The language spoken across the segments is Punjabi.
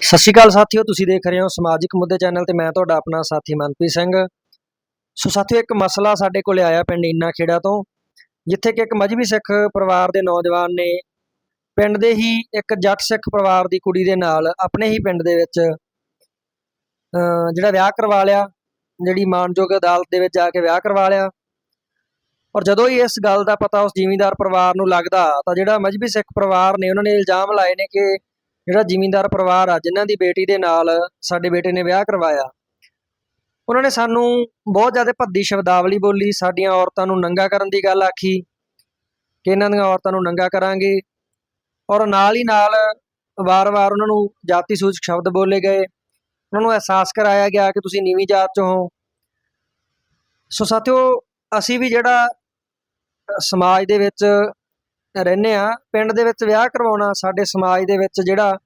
ਸਤਿ ਸ਼੍ਰੀ ਅਕਾਲ ਸਾਥੀਓ, ਤੁਸੀਂ ਦੇਖ ਰਹੇ ਹੋ ਸਮਾਜਿਕ ਮੁੱਦੇ ਚੈਨਲ ਤੇ ਮੈਂ ਤੁਹਾਡਾ ਆਪਣਾ ਸਾਥੀ ਮਨਪ੍ਰੀਤ ਸਿੰਘ। ਸੋ ਸਾਥੀਓ, ਇੱਕ ਮਸਲਾ ਸਾਡੇ ਕੋਲੇ ਆਇਆ ਪਿੰਡ ਇੰਨਾ ਖੇੜਾ ਤੋਂ, ਜਿੱਥੇ ਕਿ ਇੱਕ ਮਜਬੀ ਸਿੱਖ ਪਰਿਵਾਰ ਦੇ ਨੌਜਵਾਨ ਨੇ ਪਿੰਡ ਦੇ ਹੀ ਇੱਕ ਜੱਟ ਸਿੱਖ ਪਰਿਵਾਰ ਦੀ ਕੁੜੀ ਦੇ ਨਾਲ ਆਪਣੇ ਹੀ ਪਿੰਡ ਦੇ ਵਿੱਚ, ਅਹ ਜਿਹੜਾ ਵਿਆਹ ਕਰਵਾ ਲਿਆ, ਜਿਹੜੀ ਮਾਨਯੋਗ ਅਦਾਲਤ ਦੇ ਵਿੱਚ ਜਾ ਕੇ ਵਿਆਹ ਕਰਵਾ ਲਿਆ। ਔਰ ਜਦੋਂ ਹੀ ਇਸ ਗੱਲ ਦਾ ਪਤਾ ਉਸ ਜ਼ਿਮੀਂਦਾਰ ਪਰਿਵਾਰ ਨੂੰ ਲੱਗਦਾ, ਤਾਂ ਜਿਹੜਾ ਮਜਬੀ ਸਿੱਖ ਪਰਿਵਾਰ ਨੇ, ਉਹਨਾਂ ਨੇ ਇਲਜ਼ਾਮ ਲਾਏ ਨੇ ਕਿ ਜਿਹੜਾ ਜ਼ਿਮੀਂਦਾਰ ਪਰਿਵਾਰ ਆ, ਜਿਨ੍ਹਾਂ ਦੀ ਬੇਟੀ ਦੇ ਨਾਲ ਸਾਡੇ ਬੇਟੇ ਨੇ ਵਿਆਹ ਕਰਵਾਇਆ, ਉਹਨਾਂ ਨੇ ਸਾਨੂੰ ਬਹੁਤ ਜ਼ਿਆਦਾ ਭੱਦੀ ਸ਼ਬਦਾਵਲੀ ਬੋਲੀ, ਸਾਡੀਆਂ ਔਰਤਾਂ ਨੂੰ ਨੰਗਾ ਕਰਨ ਦੀ ਗੱਲ ਆਖੀ, ਕਿ ਇਹਨਾਂ ਦੀਆਂ ਔਰਤਾਂ ਨੂੰ ਨੰਗਾ ਕਰਾਂਗੇ, ਔਰ ਨਾਲ ਹੀ ਨਾਲ ਵਾਰ-ਵਾਰ ਉਹਨਾਂ ਨੂੰ ਜਾਤੀ ਸੂਚਕ ਸ਼ਬਦ ਬੋਲੇ ਗਏ, ਉਹਨਾਂ ਨੂੰ ਅਹਿਸਾਸ ਕਰਾਇਆ ਗਿਆ ਕਿ ਤੁਸੀਂ ਨੀਵੀਂ ਜਾਤ ਚੋਂ ਹੋ। ਸੋ ਸਾਥੀਓ, ਅਸੀਂ ਵੀ ਜਿਹੜਾ ਸਮਾਜ ਦੇ ਵਿੱਚ ਰਹਿੰਦੇ ਆ ਪਿੰਡ ਦੇ ਵਿੱਚ ਵਿਆਹ ਕਰਵਾਉਣਾ, ਸਾਡੇ ਸਮਾਜ ਦੇ ਵਿੱਚ ਜਿਹੜਾ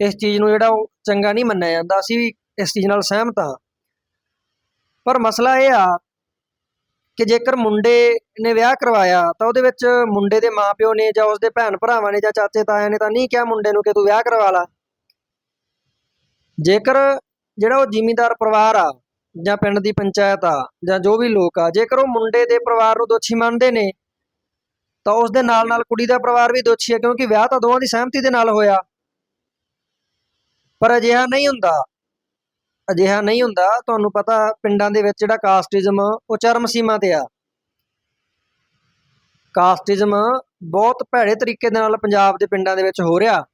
ਇਸ ਚੀਜ਼ ਨੂੰ ਜਿਹੜਾ ਉਹ ਚੰਗਾ ਨਹੀਂ ਮੰਨਿਆ ਜਾਂਦਾ, ਅਸੀਂ ਵੀ ਇਸ ਚੀਜ਼ ਨਾਲ ਸਹਿਮਤ ਹਾਂ। ਪਰ ਮਸਲਾ ਇਹ ਆ ਕਿ ਜੇਕਰ ਮੁੰਡੇ ਨੇ ਵਿਆਹ ਕਰਵਾਇਆ, ਤਾਂ ਉਹਦੇ ਵਿੱਚ ਮੁੰਡੇ ਦੇ ਮਾਪਿਓ ਨੇ ਜਾਂ ਉਸਦੇ ਭੈਣ ਭਰਾਵਾਂ ਨੇ ਜਾਂ ਚਾਚੇ ਤਾਇਆਂ ਨੇ ਤਾਂ ਨਹੀਂ ਕਿਹਾ ਮੁੰਡੇ ਨੂੰ ਕਿ ਤੂੰ ਵਿਆਹ ਕਰਵਾ ਲਾ। ਜੇਕਰ ਜਿਹੜਾ ਉਹ ਜ਼ਿਮੀਂਦਾਰ ਪਰਿਵਾਰ ਆ ਜਾਂ ਪਿੰਡ ਦੀ ਪੰਚਾਇਤ ਆ ਜਾਂ ਜੋ ਵੀ ਲੋਕ ਆ, ਜੇਕਰ ਉਹ ਮੁੰਡੇ ਦੇ ਪਰਿਵਾਰ ਨੂੰ ਦੋਸ਼ੀ ਮੰਨਦੇ ਨੇ ਤਾਂ ਉਸ ਦੇ ਨਾਲ ਨਾਲ ਕੁੜੀ ਦਾ ਪਰਿਵਾਰ ਵੀ ਦੋਸ਼ੀ ਹੈ, ਕਿਉਂਕਿ ਵਿਆਹ ਤਾਂ ਦੋਵਾਂ ਦੀ ਸਹਿਮਤੀ ਦੇ ਨਾਲ ਹੋਇਆ। ਪਰ ਅਜਿਹਾ ਨਹੀਂ ਹੁੰਦਾ। ਅਜਿਹਾ ਨਹੀਂ ਹੁੰਦਾ, ਤੁਹਾਨੂੰ ਪਤਾ ਪਿੰਡਾਂ ਦੇ ਵਿੱਚ ਜਿਹੜਾ ਕਾਸਟਿਜ਼ਮ, ਉਹ ਚਰਮ ਸੀਮਾ ਤੇ ਆ। ਕਾਸਟਿਜ਼ਮ ਬਹੁਤ ਭੈੜੇ ਤਰੀਕੇ ਦੇ ਨਾਲ ਪੰਜਾਬ ਦੇ ਪਿੰਡਾਂ ਦੇ ਵਿੱਚ ਹੋ ਰਿਹਾ।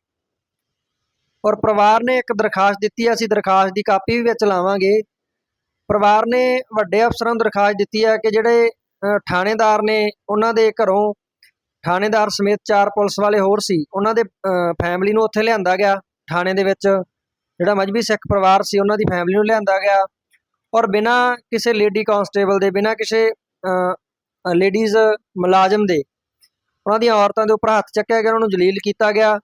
ਔਰ ਪਰਿਵਾਰ ਨੇ ਇੱਕ ਦਰਖਾਸਤ ਦਿੱਤੀ ਹੈ, ਅਸੀਂ ਦਰਖਾਸਤ ਦੀ ਕਾਪੀ ਵੀ ਵਿੱਚ ਲਾਵਾਂਗੇ। ਪਰਿਵਾਰ ਨੇ ਵੱਡੇ ਅਫਸਰਾਂ ਨੂੰ ਦਰਖਾਸਤ ਦਿੱਤੀ ਹੈ ਕਿ ਜਿਹੜੇ ਥਾਣੇਦਾਰ ਨੇ ਉਹਨਾਂ ਦੇ ਘਰੋਂ ਥਾਣੇਦਾਰ ਸਮੇਤ ਚਾਰ ਪੁਲਿਸ ਵਾਲੇ ਹੋਰ ਸੀ। ਉਹਨਾਂ ਦੇ ਫੈਮਿਲੀ ਨੂੰ ਉੱਥੇ ਲਿਆਂਦਾ ਗਿਆ। ਥਾਣੇ ਦੇ ਵਿੱਚ ਜਿਹੜਾ ਮਜਬੀ ਸਿੱਖ ਪਰਿਵਾਰ ਸੀ, ਉਹਨਾਂ ਦੀ ਫੈਮਿਲੀ ਨੂੰ ਲਿਆਂਦਾ ਗਿਆ। ਔਰ ਬਿਨਾਂ ਕਿਸੇ ਲੇਡੀ ਕਾਂਸਟੇਬਲ ਦੇ, ਬਿਨਾਂ ਕਿਸੇ ਲੇਡੀਜ਼ ਮੁਲਾਜ਼ਮ ਦੇ ਉਹਨਾਂ ਦੀਆਂ ਔਰਤਾਂ ਦੇ ਉੱਪਰ ਹੱਥ ਚੱਕਿਆ ਗਿਆ, ਉਹਨਾਂ ਨੂੰ ਜਲੀਲ ਕੀਤਾ ਗਿਆ।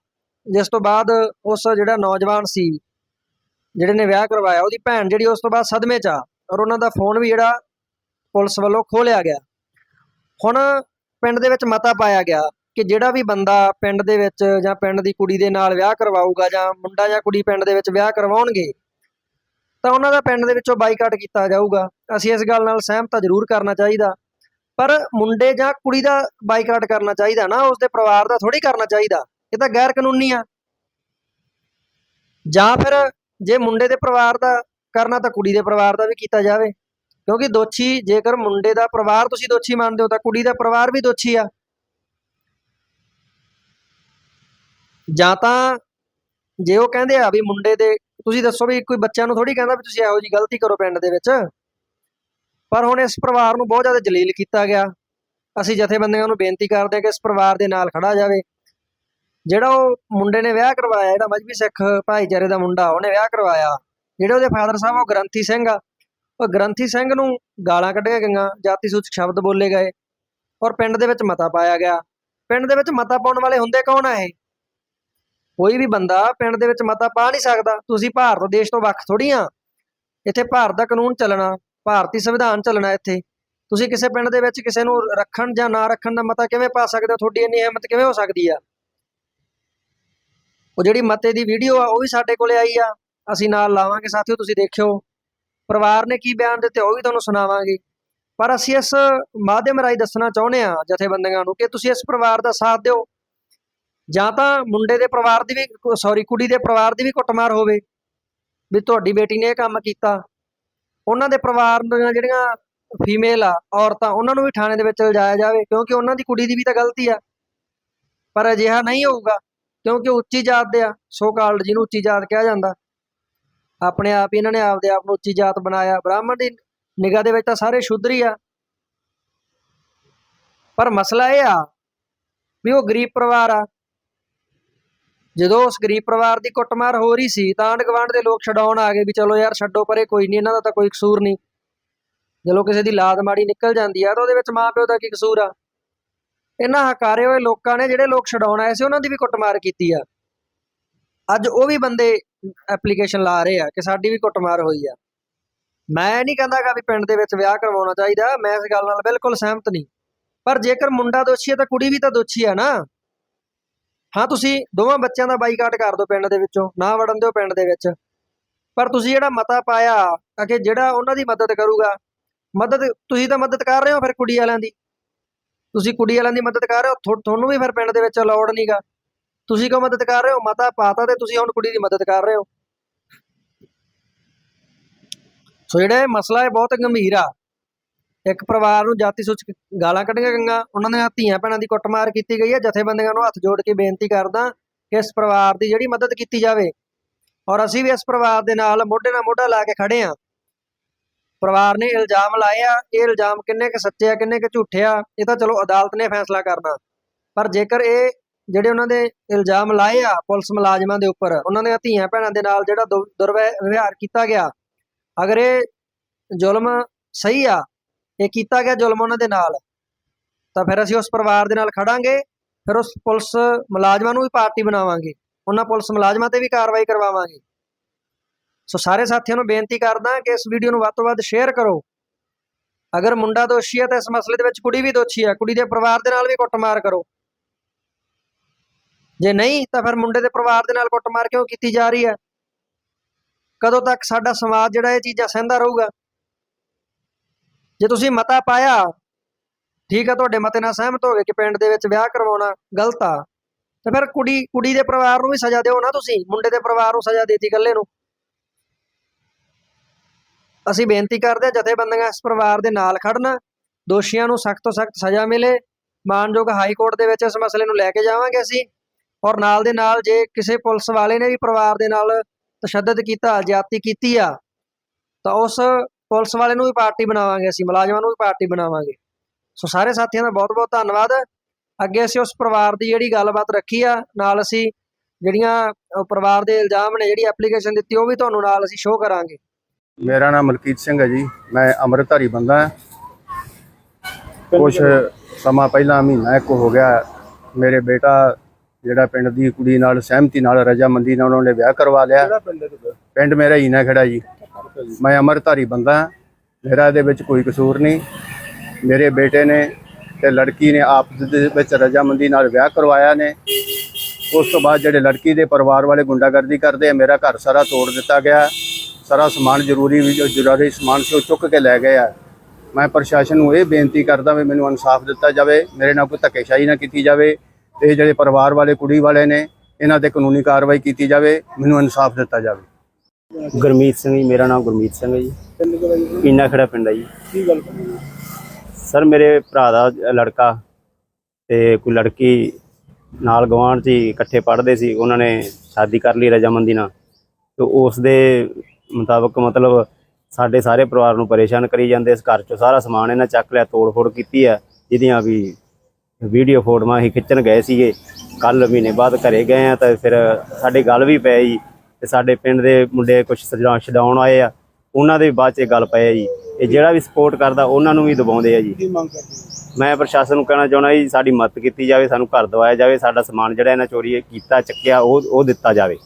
ਜਿਸ ਤੋਂ ਬਾਅਦ ਉਸ ਜਿਹੜਾ ਨੌਜਵਾਨ ਸੀ, ਜਿਹੜੇ ਨੇ ਵਿਆਹ ਕਰਵਾਇਆ, ਉਹਦੀ ਭੈਣ ਜਿਹੜੀ ਉਸ ਤੋਂ ਬਾਅਦ ਸਦਮੇ 'ਚ ਆ। ਔਰ ਉਹਨਾਂ ਦਾ ਫੋਨ ਵੀ ਜਿਹੜਾ ਪੁਲਿਸ ਵੱਲੋਂ ਖੋਲਿਆ ਗਿਆ। ਹੁਣ ਪਿੰਡ ਦੇ ਵਿੱਚ ਮਤਾ ਪਾਇਆ ਗਿਆ ਕਿ ਜਿਹੜਾ ਵੀ ਬੰਦਾ ਪਿੰਡ ਦੇ ਵਿੱਚ ਜਾਂ ਪਿੰਡ ਦੀ ਕੁੜੀ ਦੇ ਨਾਲ ਵਿਆਹ ਕਰਵਾਊਗਾ ਜਾਂ ਮੁੰਡਾ ਜਾਂ ਕੁੜੀ ਪਿੰਡ ਦੇ ਵਿੱਚ ਵਿਆਹ ਕਰਵਾਉਣਗੇ, ਤਾਂ ਉਹਨਾਂ ਦਾ ਪਿੰਡ ਦੇ ਵਿੱਚੋਂ ਬਾਈਕਾਟ ਕੀਤਾ ਜਾਊਗਾ। ਅਸੀਂ ਇਸ ਗੱਲ ਨਾਲ ਸਹਿਮਤ ਜ਼ਰੂਰ ਕਰਨਾ ਚਾਹੀਦਾ। ਪਰ ਮੁੰਡੇ ਜਾਂ ਕੁੜੀ ਦਾ ਬਾਈਕਾਟ ਕਰਨਾ ਚਾਹੀਦਾ ਨਾ, ਉਸਦੇ ਪਰਿਵਾਰ ਦਾ ਥੋੜੀ ਕਰਨਾ ਚਾਹੀਦਾ। ਇਹ ਤਾਂ ਗੈਰ ਕਾਨੂੰਨੀ ਆ। ਜਾਂ ਫਿਰ ਜੇ ਮੁੰਡੇ ਦੇ ਪਰਿਵਾਰ ਦਾ ਕਰਨਾ ਤਾਂ ਕੁੜੀ ਦੇ ਪਰਿਵਾਰ ਦਾ ਵੀ ਕੀਤਾ ਜਾਵੇ। ਕਿਉਂਕਿ ਦੋਸ਼ੀ ਜੇਕਰ ਮੁੰਡੇ ਦਾ ਪਰਿਵਾਰ ਤੁਸੀਂ ਦੋਸ਼ੀ ਮੰਨਦੇ ਹੋ ਤਾਂ ਕੁੜੀ ਦਾ ਪਰਿਵਾਰ ਵੀ ਦੋਸ਼ੀ ਆ। ਜਾਂ ਤਾਂ ਜੇ ਉਹ ਕਹਿੰਦੇ ਆ ਵੀ ਮੁੰਡੇ ਦੇ, ਤੁਸੀਂ ਦੱਸੋ ਵੀ ਕੋਈ ਬੱਚਿਆਂ ਨੂੰ ਥੋੜੀ ਕਹਿੰਦਾ ਵੀ ਤੁਸੀਂ ਇਹੋ ਜੀ ਗਲਤੀ ਕਰੋ ਪਿੰਡ ਦੇ ਵਿੱਚ। ਪਰ ਹੁਣ ਇਸ ਪਰਿਵਾਰ ਨੂੰ ਬਹੁਤ ਜ਼ਿਆਦਾ ਜਲੀਲ ਕੀਤਾ ਗਿਆ। ਅਸੀਂ ਜਥੇਬੰਦੀਆਂ ਨੂੰ ਬੇਨਤੀ ਕਰਦੇ ਹਾਂ ਕਿ ਇਸ ਪਰਿਵਾਰ ਦੇ ਨਾਲ ਖੜਾ ਜਾਵੇ। ਜਿਹੜਾ ਉਹ ਮੁੰਡੇ ਨੇ ਵਿਆਹ ਕਰਵਾਇਆ ਜਿਹੜਾ ਮਜਬੀ ਸਿੱਖ ਭਾਈਚਾਰੇ ਦਾ ਮੁੰਡਾ, ਉਹਨੇ ਵਿਆਹ ਕਰਵਾਇਆ। ਜਿਹੜੇ ਉਹਦੇ ਫਾਦਰ ਸਾਹਿਬ ਉਹ ਗ੍ਰੰਥੀ ਸਿੰਘ ਆ। ਉਹ ਗ੍ਰੰਥੀ ਸਿੰਘ ਨੂੰ ਗਾਲਾਂ ਕੱਢੀਆਂ ਗਈਆਂ, ਜਾਤੀ ਸੂਚਕ ਸ਼ਬਦ ਬੋਲੇ ਗਏ ਔਰ ਪਿੰਡ ਦੇ ਵਿੱਚ ਮਤਾ ਪਾਇਆ ਗਿਆ। ਪਿੰਡ ਦੇ ਵਿੱਚ ਮਤਾ ਪਾਉਣ ਵਾਲੇ ਹੁੰਦੇ ਕੌਣ ਆ ਇਹ? ਕੋਈ ਵੀ ਬੰਦਾ ਪਿੰਡ ਦੇ ਵਿੱਚ ਮਤਾ ਪਾ ਨਹੀਂ ਸਕਦਾ। ਤੁਸੀਂ ਭਾਰਤ ਦੇਸ਼ ਤੋਂ ਵੱਖ ਥੋੜੀ ਆ। ਇੱਥੇ ਭਾਰਤ ਦਾ ਕਾਨੂੰਨ ਚੱਲਣਾ, ਭਾਰਤੀ ਸੰਵਿਧਾਨ ਚੱਲਣਾ ਇੱਥੇ। ਤੁਸੀਂ ਕਿਸੇ ਪਿੰਡ ਦੇ ਵਿੱਚ ਕਿਸੇ ਨੂੰ ਰੱਖਣ ਜਾਂ ਨਾ ਰੱਖਣ ਦਾ ਮਤਾ ਕਿਵੇਂ ਪਾ ਸਕਦੇ ਹੋ? ਤੁਹਾਡੀ ਇੰਨੀ ਹਿੰਮਤ ਕਿਵੇਂ ਹੋ ਸਕਦੀ ਆ? ਉਹ ਜਿਹੜੀ ਮਤੇ ਦੀ ਵੀਡੀਓ ਆ, ਉਹ ਵੀ ਸਾਡੇ ਕੋਲੇ ਆਈ ਆ। ਅਸੀਂ ਨਾਲ ਲਾਵਾਂਗੇ, ਸਾਥੀਓ, ਤੁਸੀਂ ਦੇਖਿਓ। ਪਰਿਵਾਰ ਨੇ ਕੀ ਬਿਆਨ ਦਿੱਤੇ ਉਹ ਵੀ ਤੁਹਾਨੂੰ ਸੁਣਾਵਾਂਗੇ। ਪਰ ਅਸੀਂ ਇਸ ਮਾਧਿਅਮ ਰਾਹੀਂ ਦੱਸਣਾ ਚਾਹੁੰਦੇ ਆ ਜਥੇਬੰਦੀਆਂ ਨੂੰ ਕਿ ਤੁਸੀਂ ਇਸ ਪਰਿਵਾਰ ਦਾ ਸਾਥ ਦਿਓ। ਜਾਂ ਤਾਂ ਮੁੰਡੇ ਦੇ ਪਰਿਵਾਰ ਦੀ ਵੀ, ਸੌਰੀ, ਕੁੜੀ ਦੇ ਪਰਿਵਾਰ ਦੀ ਵੀ ਕੁੱਟਮਾਰ ਹੋਵੇ। ਵੀ ਤੁਹਾਡੀ ਬੇਟੀ ਨੇ ਇਹ ਕੰਮ ਕੀਤਾ। ਉਹਨਾਂ ਦੇ ਪਰਿਵਾਰ ਦੀਆਂ ਜਿਹੜੀਆਂ ਫੀਮੇਲ ਆ, ਔਰਤਾਂ, ਉਹਨਾਂ ਨੂੰ ਵੀ ਥਾਣੇ ਦੇ ਵਿੱਚ ਲਿਜਾਇਆ ਜਾਵੇ, ਕਿਉਂਕਿ ਉਹਨਾਂ ਦੀ ਕੁੜੀ ਦੀ ਵੀ ਤਾਂ ਗਲਤੀ ਆ। ਪਰ ਅਜਿਹਾ ਨਹੀਂ ਹੋਊਗਾ, ਕਿਉਂਕਿ ਉੱਚੀ ਜਾਤ ਦੇ ਆ, ਸੋ ਕਾਲਡ ਜਿਹਨੂੰ ਉੱਚੀ ਜਾਤ ਕਿਹਾ ਜਾਂਦਾ। ਆਪਣੇ ਆਪ ਹੀ ਇਹਨਾਂ ਨੇ ਆਪਦੇ ਆਪ ਨੂੰ ਉੱਚੀ ਜਾਤ ਬਣਾਇਆ। ਬ੍ਰਾਹਮਣ ਦੀ ਨਿਗਾਹ ਦੇ ਵਿੱਚ ਤਾਂ ਸਾਰੇ ਸ਼ੁੱਧਰ ਹੀ ਆ। ਪਰ ਮਸਲਾ ਇਹ ਆ ਵੀ ਉਹ ਗਰੀਬ ਪਰਿਵਾਰ ਆ। ਜਦੋਂ ਉਸ ਗਰੀਬ ਪਰਿਵਾਰ ਦੀ ਕੁੱਟਮਾਰ ਹੋ ਰਹੀ ਸੀ, ਤਾਂ ਆਂਢ ਗੁਆਂਢ ਦੇ ਲੋਕ ਛਡਾਉਣ ਆ ਗਏ ਵੀ ਚਲੋ ਯਾਰ ਛੱਡੋ, ਪਰੇ ਕੋਈ ਨਹੀਂ, ਇਹਨਾਂ ਦਾ ਤਾਂ ਕੋਈ ਕਸੂਰ ਨਹੀਂ। ਜਦੋਂ ਕਿਸੇ ਦੀ ਲਾਦ ਮਾੜੀ ਨਿਕਲ ਜਾਂਦੀ ਆ, ਤਾਂ ਉਹਦੇ ਵਿੱਚ ਮਾਂ ਪਿਓ ਦਾ ਕੀ ਕਸੂਰ ਆ? ਇਹਨਾਂ ਹਕਾਰੇ ਹੋਏ ਲੋਕਾਂ ਨੇ ਜਿਹੜੇ ਲੋਕ ਛਡਾਉਣ ਆਏ ਸੀ, ਉਹਨਾਂ ਦੀ ਵੀ ਕੁੱਟਮਾਰ ਕੀਤੀ ਆ। ਅੱਜ ਉਹ ਵੀ ਬੰਦੇ ਐਪਲੀਕੇਸ਼ਨ ਲਾ ਰਹੇ ਆ ਕਿ ਸਾਡੀ ਵੀ ਕੁੱਟਮਾਰ ਹੋਈ ਆ। ਮੈਂ ਨਹੀਂ ਕਹਿੰਦਾਗਾ ਵੀ ਪਿੰਡ ਦੇ ਵਿੱਚ ਵਿਆਹ ਕਰਵਾਉਣਾ ਚਾਹੀਦਾ, ਮੈਂ ਇਸ ਗੱਲ ਨਾਲ ਬਿਲਕੁਲ ਸਹਿਮਤ ਨਹੀਂ। ਪਰ ਜੇਕਰ ਮੁੰਡਾ ਦੋਸ਼ੀ ਹੈ ਤਾਂ ਕੁੜੀ ਵੀ ਤਾਂ ਦੋਸ਼ੀ ਆ ਨਾ। ਹਾਂ, ਤੁਸੀਂ ਦੋਵਾਂ ਬੱਚਿਆਂ ਦਾ ਬਾਈਕਾਟ ਕਰ ਦਿਓ ਪਿੰਡ ਦੇ ਵਿੱਚੋਂ, ਨਾ ਵੜਨ ਦਿਓ ਪਿੰਡ ਦੇ ਵਿੱਚ। ਪਰ ਤੁਸੀਂ ਜਿਹੜਾ ਮਤਾ ਪਾਇਆ ਕਿ ਜਿਹੜਾ ਉਹਨਾਂ ਦੀ ਮਦਦ ਕਰੂਗਾ, ਮਦਦ, ਤੁਸੀਂ ਤਾਂ ਮਦਦ ਕਰ ਰਹੇ ਹੋ ਫਿਰ ਕੁੜੀ ਵਾਲਿਆਂ ਦੀ। ਤੁਸੀਂ ਕੁੜੀ ਵਾਲਿਆਂ ਦੀ ਮਦਦ ਕਰ ਰਹੇ ਹੋ ਤੁਹਾਨੂੰ ਵੀ ਫਿਰ ਪਿੰਡ ਦੇ ਵਿੱਚ ਅਲਾਉਡ ਨਹੀਂਗਾ ਤੁਸੀਂ ਕਿਉਂ ਮਦਦ ਕਰ ਰਹੇ ਹੋ? ਮਤਾ ਪਾਤਾ ਤੇ ਤੁਸੀਂ ਹੁਣ ਕੁੜੀ ਦੀ ਮਦਦ ਕਰ ਰਹੇ ਹੋ। ਸੋ ਜਿਹੜਾ ਮਸਲਾ ਹੈ ਬਹੁਤ ਗੰਭੀਰ ਆ। ਇੱਕ ਪਰਿਵਾਰ ਨੂੰ ਜਾਤੀ ਸੂਚਕ ਗਾਲਾਂ ਕੱਢੀਆਂ ਗਈਆਂ। ਉਹਨਾਂ ਦੀਆਂ ਧੀਆਂ ਭੈਣਾਂ ਦੀ ਕੁੱਟਮਾਰ ਕੀਤੀ ਗਈ ਹੈ। ਜਥੇਬੰਦੀਆਂ ਨੂੰ ਹੱਥ ਜੋੜ ਕੇ ਬੇਨਤੀ ਕਰਦਾ ਕਿ ਇਸ ਪਰਿਵਾਰ ਦੀ ਜਿਹੜੀ ਮਦਦ ਕੀਤੀ ਜਾਵੇ। ਔਰ ਅਸੀਂ ਵੀ ਇਸ ਪਰਿਵਾਰ ਦੇ ਨਾਲ ਮੋਢੇ ਨਾਲ ਮੋਢਾ ਲਾ ਕੇ ਖੜੇ ਆ ਪਰਿਵਾਰ ਨੇ ਇਲਜ਼ਾਮ ਲਾਏ ਆ। ਇਹ ਇਲਜ਼ਾਮ ਕਿੰਨੇ ਕੁ ਸੱਚੇ ਆ, ਕਿੰਨੇ ਕੁ ਝੂਠੇ ਆ, ਇਹ ਤਾਂ ਚਲੋ ਅਦਾਲਤ ਨੇ ਫੈਸਲਾ ਕਰਨਾ। ਪਰ ਜੇਕਰ ਇਹ ਜਿਹੜੇ ਉਹਨਾਂ ਦੇ ਇਲਜ਼ਾਮ ਲਾਏ ਆ ਪੁਲਿਸ ਮੁਲਾਜ਼ਮਾਂ ਦੇ ਉੱਪਰ, ਉਹਨਾਂ ਦੀਆਂ ਧੀਆਂ ਭੈਣਾਂ ਦੇ ਨਾਲ ਜਿਹੜਾ ਦੁ- ਦੁਰਵਿਵਹਾਰ ਕੀਤਾ ਗਿਆ, ਅਗਰ ਇਹ ਜ਼ੁਲਮ ਸਹੀ ਆ, ਇਹ ਕੀਤਾ ਗਿਆ ਜ਼ੁਲਮ ਉਹਨਾਂ ਦੇ ਨਾਲ, ਤਾਂ ਫਿਰ ਅਸੀਂ ਉਸ ਪਰਿਵਾਰ ਦੇ ਨਾਲ ਖੜਾਂਗੇ, ਫਿਰ ਉਸ ਪੁਲਿਸ ਮੁਲਾਜ਼ਮਾਂ ਨੂੰ ਵੀ ਪਾਰਟੀ ਬਣਾਵਾਂਗੇ, ਉਹਨਾਂ ਪੁਲਿਸ ਮੁਲਾਜ਼ਮਾਂ ਤੇ ਵੀ ਕਾਰਵਾਈ ਕਰਵਾਵਾਂਗੇ। ਸੋ ਸਾਰੇ ਸਾਥੀਆਂ ਨੂੰ ਬੇਨਤੀ ਕਰਦਾ ਕਿ ਇਸ ਵੀਡੀਓ ਨੂੰ ਵੱਧ ਤੋਂ ਵੱਧ ਸ਼ੇਅਰ ਕਰੋ। ਅਗਰ ਮੁੰਡਾ ਦੋਸ਼ੀ ਹੈ ਤਾਂ ਇਸ ਮਸਲੇ ਦੇ ਵਿੱਚ ਕੁੜੀ ਵੀ ਦੋਸ਼ੀ ਹੈ ਕੁੜੀ ਦੇ ਪਰਿਵਾਰ ਦੇ ਨਾਲ ਵੀ ਕੁੱਟਮਾਰ ਕਰੋ। ਜੇ ਨਹੀਂ, ਤਾਂ ਫਿਰ ਮੁੰਡੇ ਦੇ ਪਰਿਵਾਰ ਦੇ ਨਾਲ ਕੁੱਟਮਾਰ ਕਿਉਂ ਕੀਤੀ ਜਾ ਰਹੀ ਹੈ? ਕਦੋਂ ਤੱਕ ਸਾਡਾ ਸਮਾਜ ਜਿਹੜਾ ਇਹ ਚੀਜ਼ਾਂ ਸਹਿੰਦਾ ਰਹੂਗਾ? ਜੇ ਤੁਸੀਂ ਮਤਾ ਪਾਇਆ, ਠੀਕ ਆ, ਤੁਹਾਡੇ ਮਤੇ ਨਾਲ ਸਹਿਮਤ ਹੋ ਗਏ ਕਿ ਪਿੰਡ ਦੇ ਵਿੱਚ ਵਿਆਹ ਕਰਵਾਉਣਾ ਗਲਤ ਆ, ਤੇ ਫਿਰ ਕੁੜੀ ਕੁੜੀ ਦੇ ਪਰਿਵਾਰ ਨੂੰ ਵੀ ਸਜ਼ਾ ਦਿਓ ਨਾ ਤੁਸੀਂ, ਮੁੰਡੇ ਦੇ ਪਰਿਵਾਰ ਨੂੰ ਸਜ਼ਾ ਦੇਤੀ ਇਕੱਲੇ ਨੂੰ। ਅਸੀਂ ਬੇਨਤੀ ਕਰਦੇ ਹਾਂ ਜਥੇਬੰਦੀਆਂ ਇਸ ਪਰਿਵਾਰ ਦੇ ਨਾਲ ਖੜਨ, ਦੋਸ਼ੀਆਂ ਨੂੰ ਸਖਤ ਤੋਂ ਸਖਤ ਸਜ਼ਾ ਮਿਲੇ। ਮਾਨਯੋਗ ਹਾਈ ਕੋਰਟ ਦੇ ਵਿੱਚ ਇਸ ਮਸਲੇ ਨੂੰ ਲੈ ਕੇ ਜਾਵਾਂਗੇ ਅਸੀਂ। ਔਰ ਨਾਲ ਦੇ ਨਾਲ ਜੇ ਕਿਸੇ ਪੁਲਿਸ ਵਾਲੇ ਨੇ ਵੀ ਪਰਿਵਾਰ ਦੇ ਨਾਲ ਤਸ਼ੱਦਦ ਕੀਤਾ, ਜ਼ਿਆਦਤੀ ਕੀਤੀ ਆ, ਤਾਂ ਉਸ ਪੁਲਿਸ ਵਾਲੇ ਨੂੰ ਵੀ ਪਾਰਟੀ ਬਣਾਵਾਂਗੇ ਅਸੀਂ, ਮੁਲਾਜ਼ਮਾਂ ਨੂੰ ਵੀ ਪਾਰਟੀ ਬਣਾਵਾਂਗੇ। ਸੋ ਸਾਰੇ ਸਾਥੀਆਂ ਦਾ ਬਹੁਤ ਬਹੁਤ ਧੰਨਵਾਦ। ਅੱਗੇ ਅਸੀਂ ਉਸ ਪਰਿਵਾਰ ਦੀ ਜਿਹੜੀ ਗੱਲਬਾਤ ਰੱਖੀ ਆ, ਨਾਲ ਅਸੀਂ ਜਿਹੜੀਆਂ ਪਰਿਵਾਰ ਦੇ ਇਲਜ਼ਾਮ ਨੇ, ਜਿਹੜੀ ਐਪਲੀਕੇਸ਼ਨ ਦਿੱਤੀ, ਉਹ ਵੀ ਤੁਹਾਨੂੰ ਨਾਲ ਅਸੀਂ ਸ਼ੋਅ ਕਰਾਂਗੇ। ਮੇਰਾ ਨਾਮ ਮਲਕੀਤ ਸਿੰਘ ਹੈ ਜੀ। ਮੈਂ ਅੰਮ੍ਰਿਤਧਾਰੀ ਬੰਦਾ ਹਾਂ। ਕੁਛ ਸਮਾਂ ਪਹਿਲਾਂ ਮਹੀਨਾ ਇੱਕ ਹੋ ਗਿਆ, ਮੇਰੇ ਬੇਟਾ ਜਿਹੜਾ ਪਿੰਡ ਦੀ ਕੁੜੀ ਨਾਲ ਸਹਿਮਤੀ ਨਾਲ ਰਜਾਮੰਦੀ ਨਾਲ ਉਹਨਾਂ ਨੇ ਵਿਆਹ ਕਰਵਾ ਲਿਆ। ਪਿੰਡ ਮੇਰਾ ਹੀਨਾ ਖੜਾ ਜੀ। ਮੈਂ ਅੰਮ੍ਰਿਤਧਾਰੀ ਬੰਦਾ ਹਾਂ। ਮੇਰਾ ਇਹਦੇ ਵਿੱਚ ਕੋਈ ਕਸੂਰ ਨਹੀਂ। ਮੇਰੇ ਬੇਟੇ ਨੇ ਤੇ ਲੜਕੀ ਨੇ ਆਪਸ ਦੇ ਵਿੱਚ ਰਜਾਮੰਦੀ ਨਾਲ ਵਿਆਹ ਕਰਵਾਇਆ ਨੇ। ਉਸ ਤੋਂ ਬਾਅਦ ਜਿਹੜੇ ਲੜਕੀ ਦੇ ਪਰਿਵਾਰ ਵਾਲੇ ਗੁੰਡਾਗਰਦੀ ਕਰਦੇ ਆ ਮੇਰਾ ਘਰ ਸਾਰਾ ਤੋੜ ਦਿੱਤਾ ਗਿਆ। ਸਾਰਾ ਸਮਾਨ ਜ਼ਰੂਰੀ ਵੀ ਜੋ ਜ਼ਰੂਰੀ ਸਮਾਨ ਸੀ ਉਹ ਚੁੱਕ ਕੇ ਲੈ ਗਏ ਆ ਮੈਂ ਪ੍ਰਸ਼ਾਸਨ ਨੂੰ ਇਹ ਬੇਨਤੀ ਕਰਦਾ ਵੀ ਮੈਨੂੰ ਇਨਸਾਫ ਦਿੱਤਾ ਜਾਵੇ। ਮੇਰੇ ਨਾਲ ਕੋਈ ਧੱਕੇਸ਼ਾਹੀ ਨਾ ਕੀਤੀ ਜਾਵੇ। ਤੇ ਇਹ ਜਿਹੜੇ ਪਰਿਵਾਰ ਵਾਲੇ ਕੁੜੀ ਵਾਲੇ ਨੇ ਇਹਨਾਂ ਤੇ ਕਾਨੂੰਨੀ ਕਾਰਵਾਈ ਕੀਤੀ ਜਾਵੇ ਮੈਨੂੰ ਇਨਸਾਫ ਦਿੱਤਾ ਜਾਵੇ। ਗੁਰਮੀਤ ਸਿੰਘ ਜੀ ਮੇਰਾ ਨਾਮ ਗੁਰਮੀਤ ਸਿੰਘ ਹੈ ਜੀ। ਇੰਨਾ ਖੜਾ ਪਿੰਡ ਹੈ ਜੀ। ਕੀ ਗੱਲ ਸਰ ਮੇਰੇ ਭਰਾ ਦਾ ਲੜਕਾ ਤੇ ਕੋਈ ਲੜਕੀ ਨਾਲ ਗਵਾਂਢ 'ਚ ਹੀ ਇਕੱਠੇ ਪੜ੍ਹਦੇ ਸੀ ਉਹਨਾਂ ਨੇ ਸ਼ਾਦੀ ਕਰ ਲਈ ਰਜਾਮੰਦੀ ਨਾਲ। ਤੇ ਉਸ ਦੇ ਮੁਤਾਬਕ ਮਤਲਬ ਸਾਡੇ ਸਾਰੇ ਪਰਿਵਾਰ ਨੂੰ ਪਰੇਸ਼ਾਨ ਕਰੀ ਜਾਂਦੇ ਇਸ ਘਰ 'ਚੋਂ ਸਾਰਾ ਸਮਾਨ ਇਹਨਾਂ ਚੱਕ ਲਿਆ ਤੋੜ ਫੋੜ ਕੀਤੀ ਆ ਜਿਹਦੀਆਂ ਵੀ ਵੀਡੀਓ ਫੋਟੋਆਂ ਅਸੀਂ ਖਿੱਚਣ ਗਏ ਸੀਗੇ। ਕੱਲ ਮਹੀਨੇ ਬਾਅਦ ਘਰੇ ਗਏ ਆ ਤਾਂ ਫਿਰ ਸਾਡੇ ਗੱਲ ਵੀ ਪਈ ਜੀ ਤੇ ਸਾਡੇ ਪਿੰਡ ਦੇ ਮੁੰਡੇ ਕੁਝ ਛਡਾਉਣ ਆਏ ਆ। ਉਹਨਾਂ ਦੇ ਬਾਅਦ 'ਚ ਇਹ ਗੱਲ ਪਈ ਆ ਜੀ ਇਹ ਜਿਹੜਾ ਵੀ ਸਪੋਰਟ ਕਰਦਾ ਉਹਨਾਂ ਨੂੰ ਵੀ ਦਬਾਉਂਦੇ ਆ ਜੀ। ਮੈਂ ਪ੍ਰਸ਼ਾਸਨ ਨੂੰ ਕਹਿਣਾ ਚਾਹੁੰਦਾ ਜੀ ਸਾਡੀ ਮਦਦ ਕੀਤੀ ਜਾਵੇ ਸਾਨੂੰ ਘਰ ਦਵਾਇਆ ਜਾਵੇ ਸਾਡਾ ਸਮਾਨ ਜਿਹੜਾ ਇਹਨਾਂ ਚੋਰੀ ਕੀਤਾ ਚੱਕਿਆ ਉਹ ਉਹ ਦਿੱਤਾ ਜਾਵੇ।